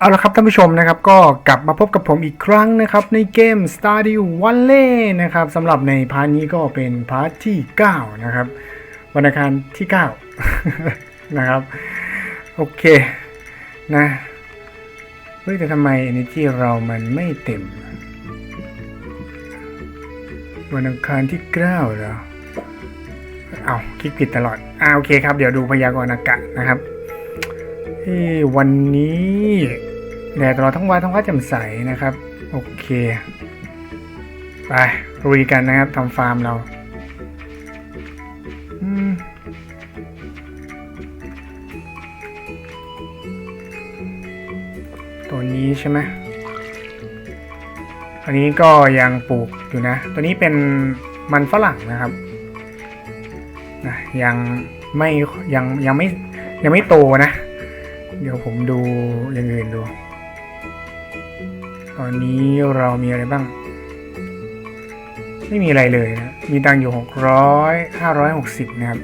เอาละครับท่านผู้ชมนะครับก็กลับมาพบกับผมอีกครั้งนะครับ ในเกม Stardew Valley นะครับสำหรับในพาร์ทนี้ก็เป็นพาร์ทที่ 9 นะครับ วันอังคารที่ 9 นะครับ โอเคนะเฮ้ยแต่ทำไม Energy เรามันไม่เต็ม วันอังคารที่9เหรอเอาคลิกผิดตลอดอ่าโอเคครับ เดี๋ยวดูพยากรณ์อากาศนะครับวันนี้ แดดตลอดทั้งวันทั้งวันแจ่มใสนะครับ โอเค ไปลุยกันนะครับทำฟาร์มเราตัวนี้ใช่ไหมอันนี้ก็ยังปลูกอยู่นะ ตัวนี้เป็นมันฝรั่งนะครับนะยังไม่ยังยังไม่ยังไม่โตนะ เดี๋ยวผมดูอย่างอื่นดู ตอนนี้เรามีอะไรบ้าง ไม่มีอะไรเลยนะ มีตังอยู่หกร้อยห้าร้อยหกสิบนะครับ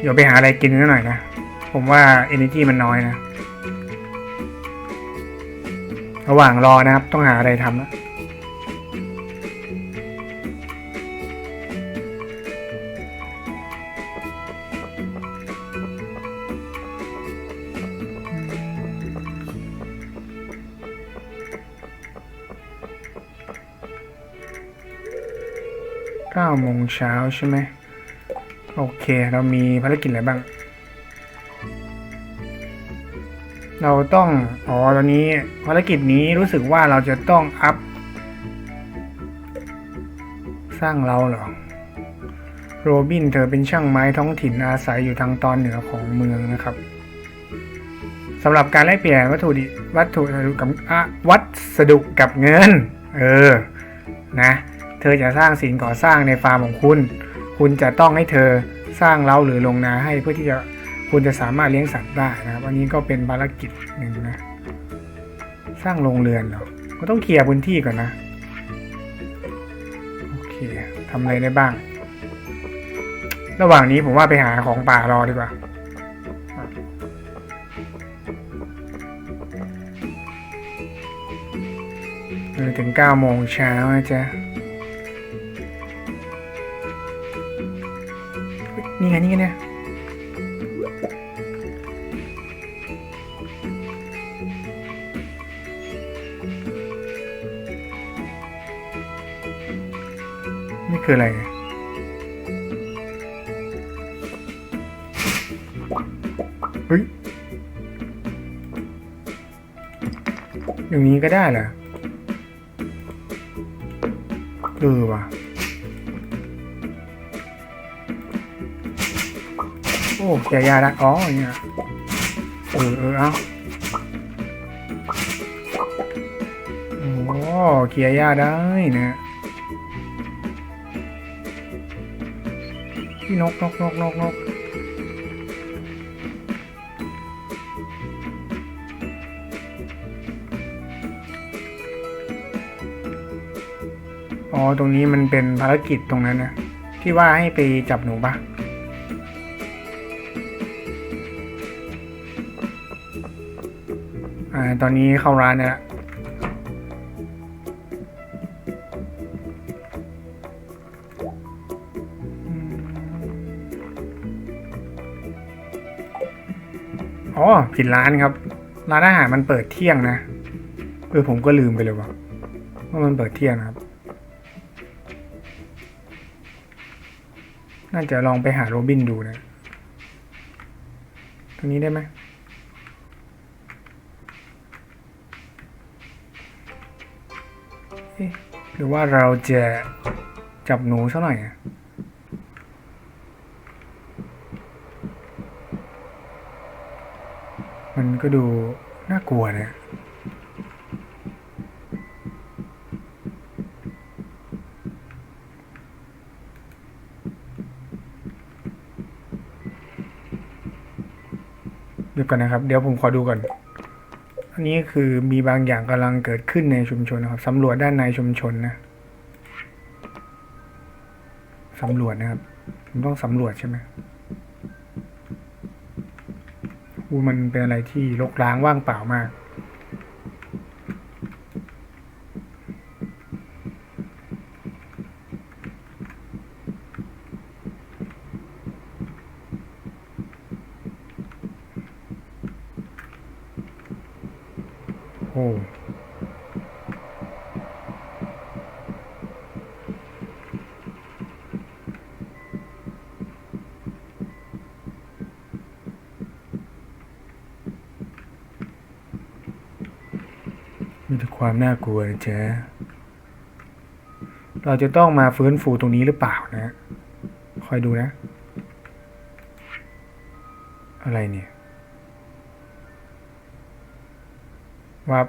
เดี๋ยวไปหาอะไรกินนิดหน่อยนะ ผมว่า energy มันน้อยนะ ระหว่างรอนะครับ ต้องหาอะไรทำนะาโมงเช้าใช่ไหมโอเค เรามีภารกิจอะไรบ้าง เราต้อง อ๋อ ตอนนี้ภารกิจนี้รู้สึกว่าเราจะต้องอัพ สร้างเราเหรอ โรบินเธอเป็นช่างไม้ท้องถิ่นอาศัยอยู่ทางตอนเหนือของเมืองนะครับสำหรับการแลกเปลี่ยนวัตถุดิวัตถุกับวัสดุกับเงิน เออ นะ เธอจะสร้างสิ่งก่อสร้างในฟาร์มของคุณ คุณจะต้องให้เธอสร้างเล้าหรือลงนาให้เพื่อที่จะคุณจะสามารถเลี้ยงสัตว์ได้นะครับ อันนี้ก็เป็นภารกิจหนึ่งนะ สร้างโรงเรือนเหรอ ก็ต้องเคลียร์พื้นที่ก่อนนะ โอเคทำอะไรได้บ้าง ระหว่างนี้ผมว่าไปหาของป่ารอดีกว่าถึงเก้าโมงเช้านะจ๊ะ นี่ไงนี่ไงเนี่ยนี่คืออะไรเฮ้ยอย่างนี้ก็ได้เหรอเออว่ะ โอ้แกยาได้อ๋ออย่างเงี้ยเออเออเอาโอ้เกียร์ยาได้นะพี่นกนกนกนกนกอ๋อ ตรงนี้มันเป็นภารกิจตรงนั้นนะ ที่ว่าให้ไปจับหนูปะ อ่าตอนนี้เข้าร้านเนี่ยละอ๋อผิดร้านครับ ร้านอาหารมันเปิดเที่ยงนะเออผมก็ลืมไปเลยว่าว่ามันเปิดเที่ยงนะครับ น่าจะลองไปหาโรบินดูนะตรงนี้ได้ไหม รือว่าเราจะจับหนูสักหน่อยมันก็ดูน่ากลัวเนะเดี๋ยวก่อนนะครับ เดี๋ยวผมขอดูก่อน นนี้คือมีบางอย่างกำลังเกิดขึ้นในชุมชนนะครับสำรวจด้านในชุมชนนะสำรวจนะครับผมต้องสำรวจใช่ไหมออูมันเป็นอะไรที่รกร้างว่างเปล่ามาก ความน่ากลัวนะจ๊ะเราจะต้องมาฟื้นฟูตรงนี้หรือเปล่านะ คอยดูนะ อะไรเนี่ย วับ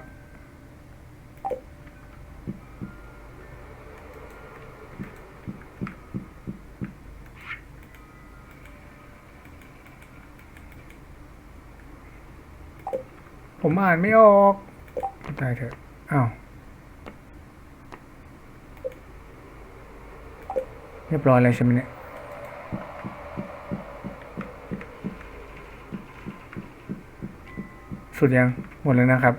ผมอ่านไม่ออก ตายเถอะอ้าวเรียบร้อยแล้วใช่ไหมเนี่ยสุดยังหมดแล้วนะครับ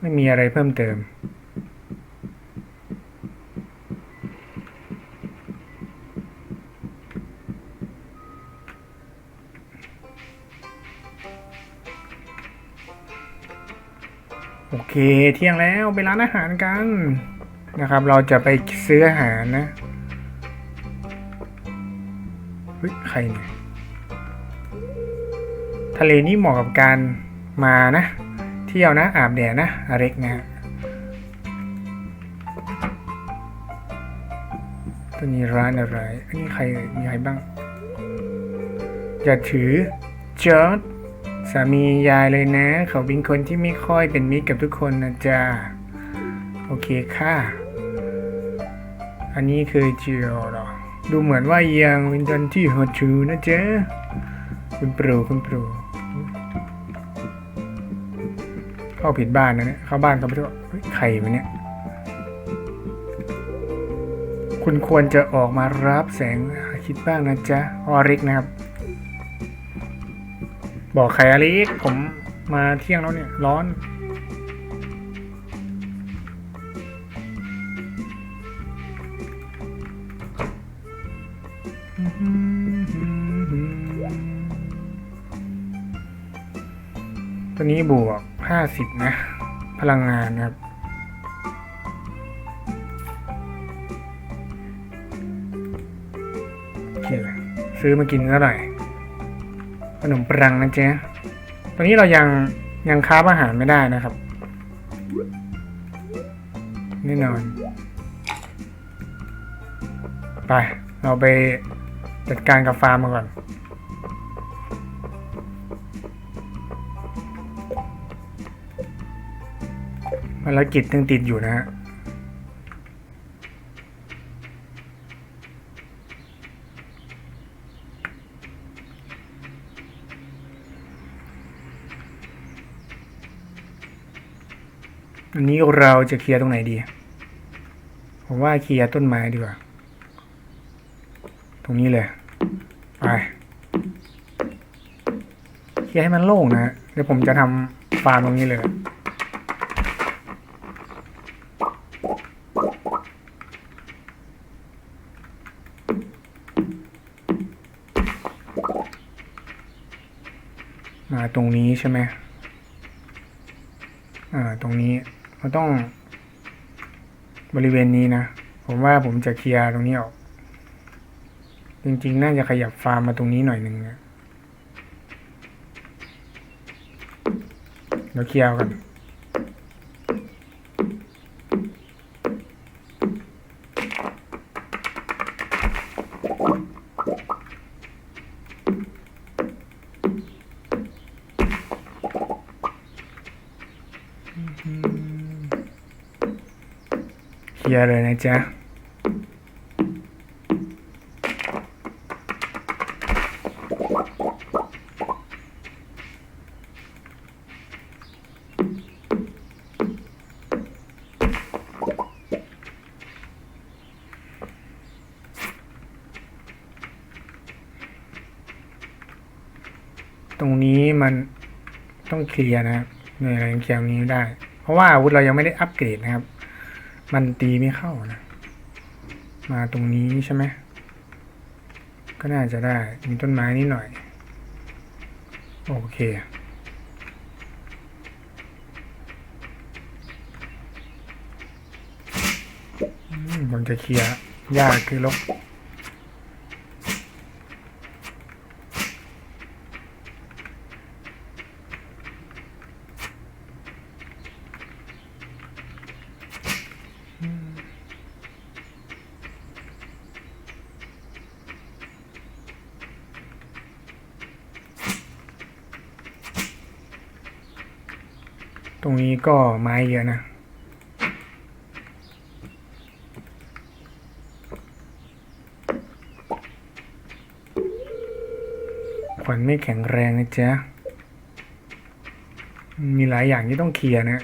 ไม่มีอะไรเพิ่มเติม เที่ยงแล้วไปร้านอาหารกันนะครับ เราจะไปซื้ออาหารนะเฮ้ยใครเนี่ยทะเลนี่เหมาะกับการมานะ เที่ยวนะ อาบแดดนะอเร็กนะตัวนี้ร้านอะไรอันนี้ใครมีใครบ้าง อย่าถือจอร์ด สามียายเลยนะ เขาเป็นคนที่ไม่ค่อยเป็นมิตรกับทุกคนนะจ๊ะโอเคค่ะ อันนี้คือเจียวหรอดูเหมือนว่ายังเป็นตอนที่ฮอตชูนะจ๊ะคุณโปรคุณโปรเข้าผิดบ้านนะเนี่ยเข้าบ้านเขาไปด้วยเฮ้ใครวะเนี่ยคุณควรจะออกมารับแสงคิดบ้างนะจ๊ะออริกนะครับ บอกใครอลิกผมมาเที่ยงแล้วเนี่ย ร้อน ตัวนี้บวกห้าสิบนะ พลังงานนะครับโอเคซื้อมากินซะหน่อยข นมปรังนะเจ๊ตอนนี้เรายังยังค้าอาหารไม่ได้นะครับแน่นอน ไป เราไปจัดการกับฟาร์มมาก่อน ภารกิจยังติดอยู่นะฮะ อันนี้เราจะเคลียร์ตรงไหนดี ผมว่าเคลียร์ต้นไม้ดีกว่า ตรงนี้เลย ไป เคลียร์ให้มันโล่งนะฮะเดี๋ยวผมจะทำฟาร์มตรงนี้เลย มาตรงนี้ใช่ไหมอ่า ตรงนี้ เราต้อง บริเวณนี้นะ ผมว่าผมจะเคลียร์ตรงนี้ออก จริงๆ น่าจะขยับฟาร์มมาตรงนี้หน่อยหนึ่งนะเดี๋ยวเคลียร์กัน เค ลียร์เลยนะจ๊ะตรงนี้มันต้องเคลียร์นะครับหน่วยอะไรยังเคลียร์ตรงนี้ไม่ได้ เพราะว่าอาวุธเรายังไม่ได้อัปเกรดนะครับ มันตีไม่เข้านะ มาตรงนี้ใช่ไหม ก็น่าจะได้ มีต้นไม้นิดหน่อย โอเคมผมจะเคลียร์ยากคือลก ก็ไม้เยอะนะ ขวัญไม่แข็งแรงนะจ๊ะ มีหลายอย่างที่ต้องเคลียร์นะ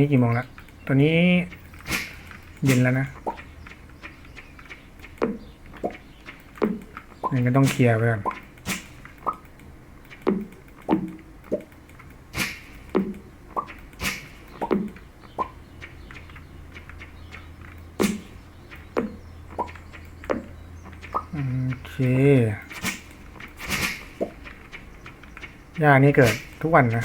นนี้กี่โมงละตอนนี้เย็นแล้วนะยังก็ต้องเคลียร์ไปก่อนโอเคย่านี่เกิดทุกวันนะ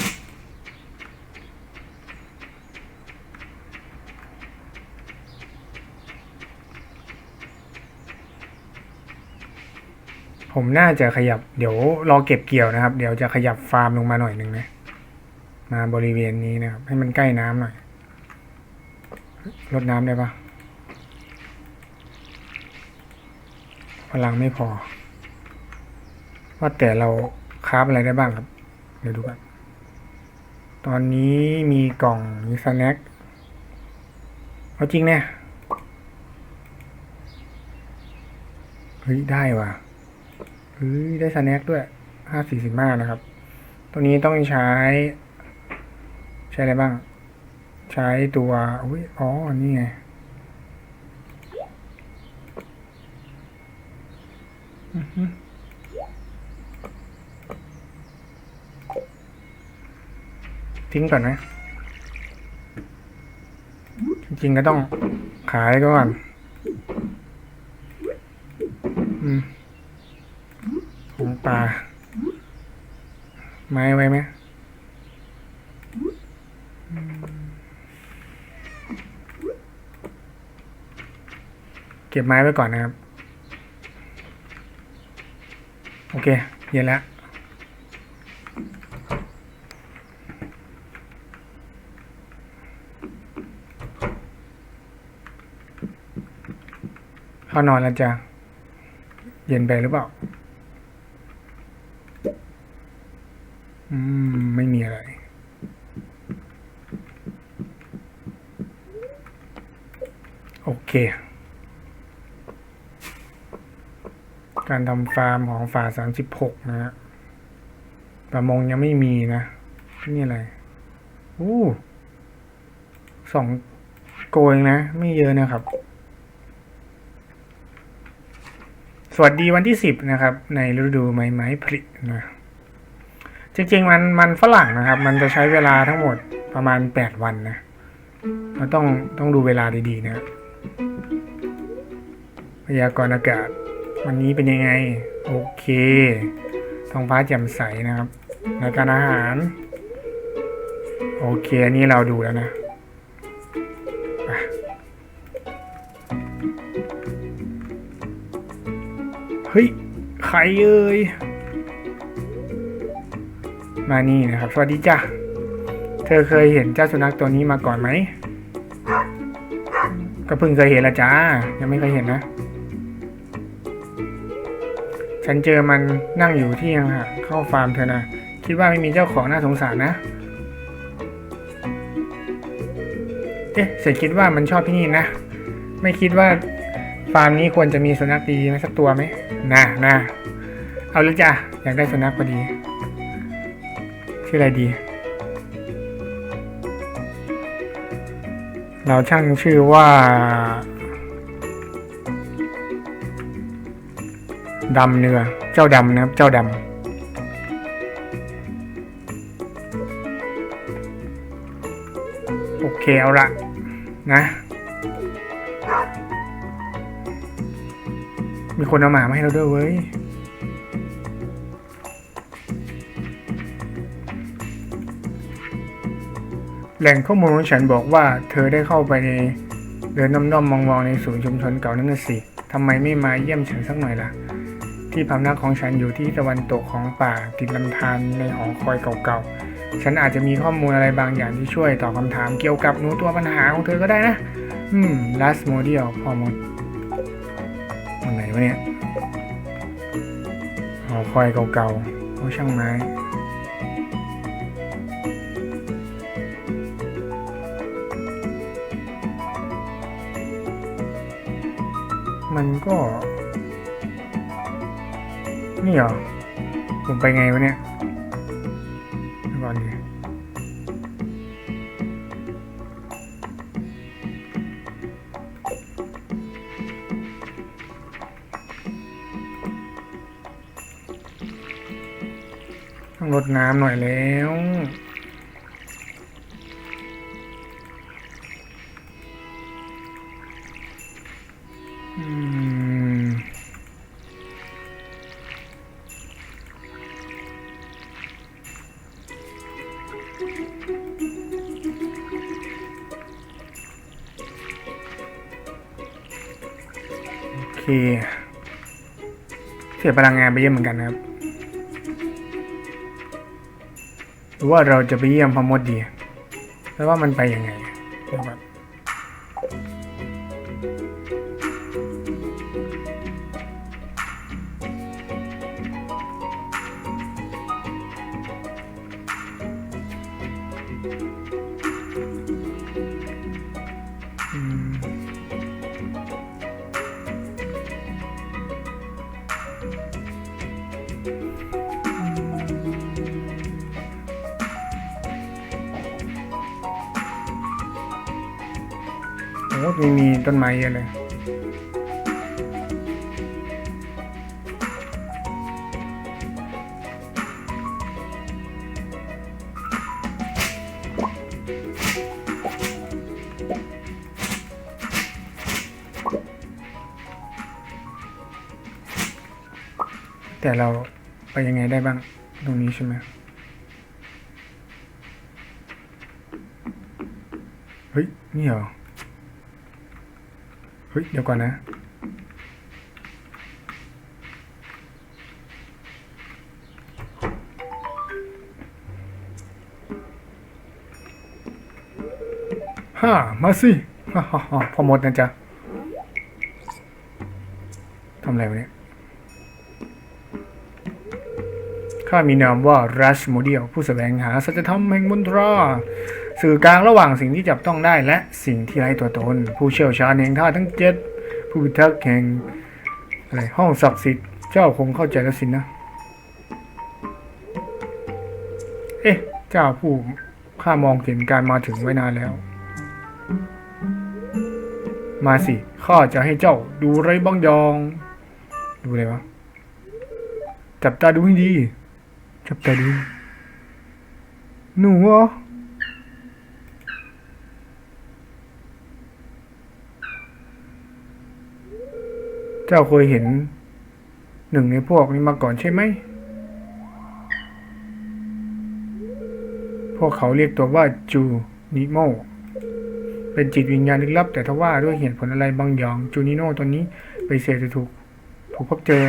ผมน่าจะขยับเดี๋ยวรอเก็บเกี่ยวนะครับ เดี๋ยวจะขยับฟาร์มลงมาหน่อยหนึ่งนะ มาบริเวณนี้นะครับ ให้มันใกล้น้ำหน่อยลดน้ำได้ปะพลังไม่พอ ว่าแต่เราคราฟอะไรได้บ้างครับ เดี๋ยวดูกันตอนนี้มีกล่องมีสแน็คเอาจริงเนี่ย เฮ้ย ได้ว่ะ เฮ้ยได้สแน็คด้วยห้าสี่สิบห้านะครับ ตัวนี้ต้องใช้ ใช้อะไรบ้าง ใช้ตัวอุ้ยอ๋อ นี่ไง อือฮึทิ้งก่อนไหมจริงก็ต้องขายก่อน อืม ของปลาไม้ไว้ไหมอืมเก็บไม้ไว้ก่อนนะครับ โอเค เย็นแล้ว เข้านอนแล้วจ้ะเย็นไปหรือเปล่า อืม ไม่มีอะไรโอเค การทำฟาร์มของฝาสามสิบหกนะฮะประมงยังไม่มีนะ นี่อะไรอู้สองโกยนะ ไม่เยอะนะครับ สวัสดีวันที่สิบนะครับ ในฤดูไม้ไม้ผลินะจริงๆมันมันฝรั่งนะครับ มันจะใช้เวลาทั้งหมดประมาณแปดวันนะเราต้องต้องดูเวลาดีๆนะพยากรณ์อากาศ วันนี้เป็นยังไง โอเคท้องฟ้าแจ่มใสนะครับรายการอาหาร โอเคอันนี้เราดูแล้วนะเฮ้ยใครเอ่ยมานี่นะครับ สวัสดีจ้ะ เธอเคยเห็นเจ้าสุนัขตัวนี้มาก่อนไหม ก็เพิ่งเคยเห็นละจ้า ยังไม่เคยเห็นนะ ฉันเจอมันนั่งอยู่ที่ห่างเข้าฟาร์มเธอนะ คิดว่าไม่มีเจ้าของน่าสงสารนะ เอ๊ะฉันคิดว่ามันชอบที่นี่นะ ไม่คิดว่าฟาร์มนี้ควรจะมีสุนัขดีไหมสักตัวไหมน่าน่าเอาเลยจ้ะอยากได้สุนัขพอดีชื่ออะไรดี เราช่างชื่อว่า ดำเนื้อเจ้าดำนะครับ เจ้าดำโอเคเอาละนะ มีคนเอาหมามาให้เราด้วยเว้ยแหล่งข้อมูลของฉันบอกว่าเธอได้เข้าไปในเดินน้อมๆมองๆในศูนย์ชุมชนเก่านั่นนะสิทำไมไม่มาเยี่ยมฉันสักหน่อยล่ะ ที่พำนักของฉันอยู่ที่ตะวันตกของป่าติดลำธารในหอคอยเก่าๆ ฉันอาจจะมีข้อมูลอะไรบางอย่างที่ช่วยตอบคำถามเกี่ยวกับหนูตัวปัญหาของเธอก็ได้นะ อืม last model พอมดตรงไหนวะเนี่ยหอคอยเก่าๆโอ้ช่างไม้มันก็ นี่เหรอ ผมไปไงวะเนี่ยเดี๋ยวก่อนดีต้องลดน้ำหน่อยแล้ว สียพลังงานไปเยอะเหมือนกันนะครับหรือว่าเราจะไปเยี่ยมพมดดี แล้วว่ามันไปยังไงเดี๋ยวแบ ต้นไม้เยอะเลยแต่เราไปยังไงได้บ้างตรงนี้ใช่ไหมเฮ้ย นี่เหรอ ฮ้ยเดี๋ยวก่อนนะ ฮ่า มาสิ ฮ่าฮ่าฮ่าพอหมดนะจ๊ะทำอะไรวะเนี่ยข้ามีนามว่ารัชโมเดียลผู้แสวงหาสัจธรรมแห่งมนตรา สื่อกลางระหว่างสิ่งที่จับต้องได้และสิ่งที่ไร้ตัวตน ผู้เชี่ยวชาญแห่งท่าตุทั้งเจ็ดผู้พิทักษ์แห่งอะไรห้องศักดิ์สิทธิ์เจ้าคงเข้าใจแล้วสินะ เอ๊ะ เจ้าผู้ข้ามองเห็นการมาถึงไว้นานแล้ว มาสิข้าจะให้เจ้าดูไรบางย่างดูอะไรวะจับตาดูให้ดี จับตาดู หนูเหรอ เจ้าเคยเห็นหนึ่งในพวกนี้มาก่อนใช่ไหม พวกเขาเรียกตัวว่าจูนิโม เป็นจิตวิญญาณลึกลับ แต่ทว่าด้วยเหตุผลอะไรบางอย่าง จูนิโนตัวนี้ไปเสียจะถูกถูกพบเจอ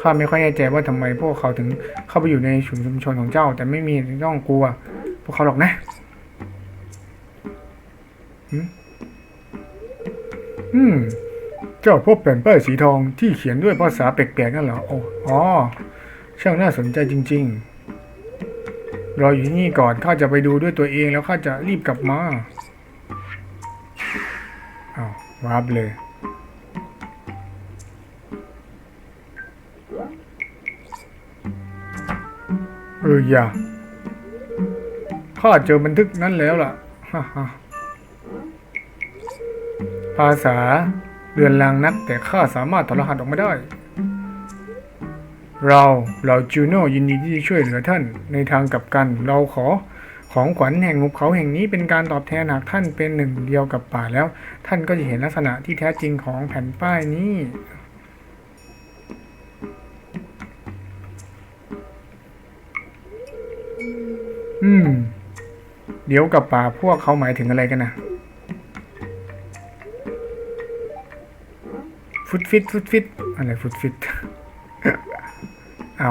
ข้าไม่ค่อยแน่ใจว่าทำไมพวกเขาถึงเข้าไปอยู่ในชุมชนของเจ้า แต่ไม่มีต้องกลัว พวกเขาหรอกนะหืม อืม เจ้าพบแผ่นป้ายสีทองที่เขียนด้วยภาษาแปลกๆนั่นเหรอโอ้อ๋อ ช่างน่าสนใจจริง ๆ รออยู่ที่นี่ก่อนข้าจะไปดูด้วยตัวเองแล้วข้าจะรีบกลับมาอวาร์ปเลย เอออย่าข้าเจอบันทึกนั้นแล้วล่ะฮ่าฮ่า ภาษาเรือนรางนักแต่ข้าสามารถถอดรหัสออกมาได้ เราเราจูโน่ยินดีที่จะช่วยเหลือท่านในทางกลับกัน เราขอของขวัญแห่งหุบเขาแห่งนี้เป็นการตอบแทนหากท่านเป็นหนึ่งเดียวกับป่าแล้ว ท่านก็จะเห็นลักษณะที่แท้จริงของแผ่นป้ายนี้อืม เดี๋ยวกับป่าพวกเขาหมายถึงอะไรกันนะ ฟุตฟิตฟุตฟิตอะไรฟุตฟิตเอา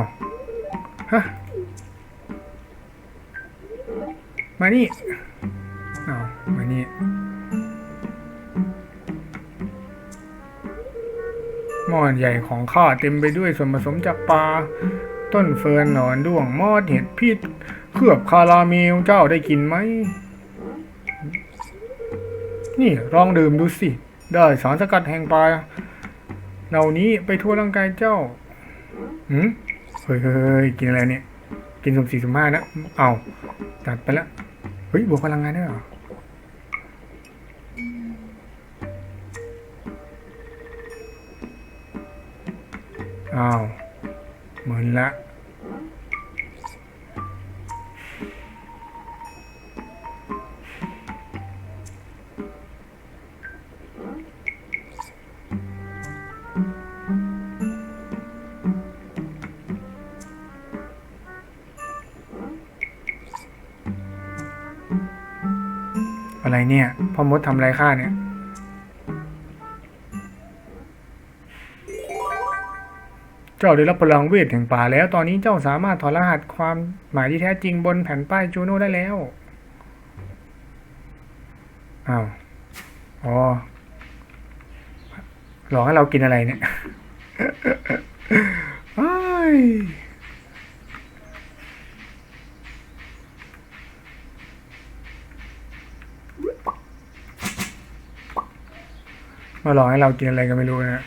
ฮะมานี่เอามานี่หม้อใหญ่ของข้าเต็มไปด้วยส่วนผสมจากปลาต้นเฟิร์นหนอนด้วงมอดเห็ดพิษเคลือบคาราเมลเจ้าได้กินไหม นี่ลองดื่มดูสิ ได้สารสกัดแห่งปลา เหล่านี้ไปทั่วร่างกายเจ้าหืมเฮ้ยเฮ้ยเฮ้ยกินอะไรเนี่ย กินสมสี่สมห้านะเอาตัดไปแล้วเฮ้ยบวกพลังงานได้หรออ้าวเหมือนละ อะไรเนี่ยพ่อมดทำอะไรข้าเนี่ยเจ้าได้รับพลังเวทแห่งป่าแล้ว ตอนนี้เจ้าสามารถถอดรหัสความหมายที่แท้จริงบนแผ่นป้ายจูโน่ได้แล้ว อ้าว อ๋อ หลอกให้เรากินอะไรเนี่ย เฮ้ย มาหลอกให้เรากินอะไรก็ไม่รู้นะ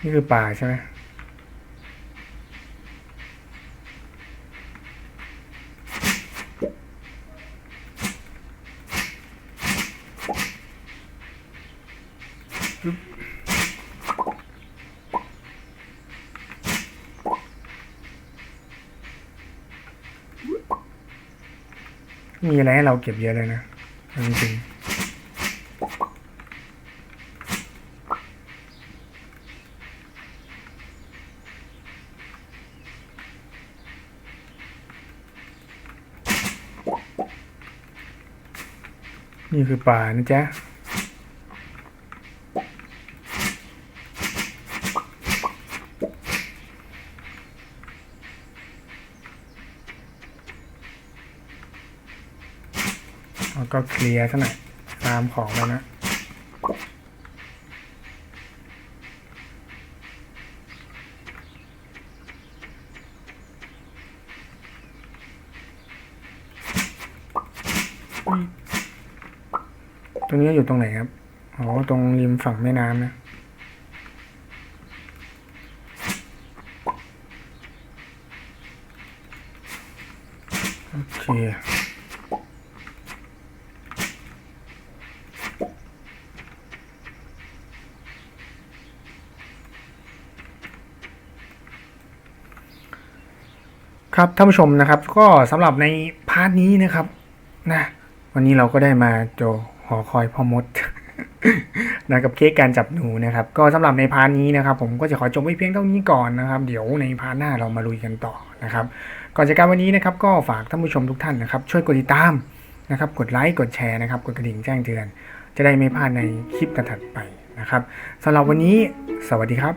นี่คือป่าใช่ไหม มีอะไรให้เราเก็บเยอะเลยนะจริงๆนี่คือป่านะจ๊ะ แล้วก็เคลียร์ซะหน่อยตามของไปนะตรงนี้อยู่ตรงไหนครับ อ๋อ ตรงริมฝั่งแม่น้ำนะ โอเค ครับท่านผู้ชมนะครับ ก็สำหรับในพาร์ทนี้นะครับนะวันนี้เราก็ได้มาโจหอคอยพ่อมดนะกับเค้กการจับหนูนะครับ ก็สำหรับในพาร์ทนี้นะครับ ผมก็จะขอจบไว้เพียงเท่านี้ก่อนนะครับ เดี๋ยวในพาร์ทหน้าเรามาลุยกันต่อนะครับ ก่อนจากการวันนี้นะครับ ก็ฝากท่านผู้ชมทุกท่านนะครับ ช่วยกดติดตามนะครับ กดไลค์กดแชร์นะครับ กดกระดิ่งแจ้งเตือน จะได้ไม่พลาดในคลิปถัดไปนะครับสำหรับวันนี้ สวัสดีครับ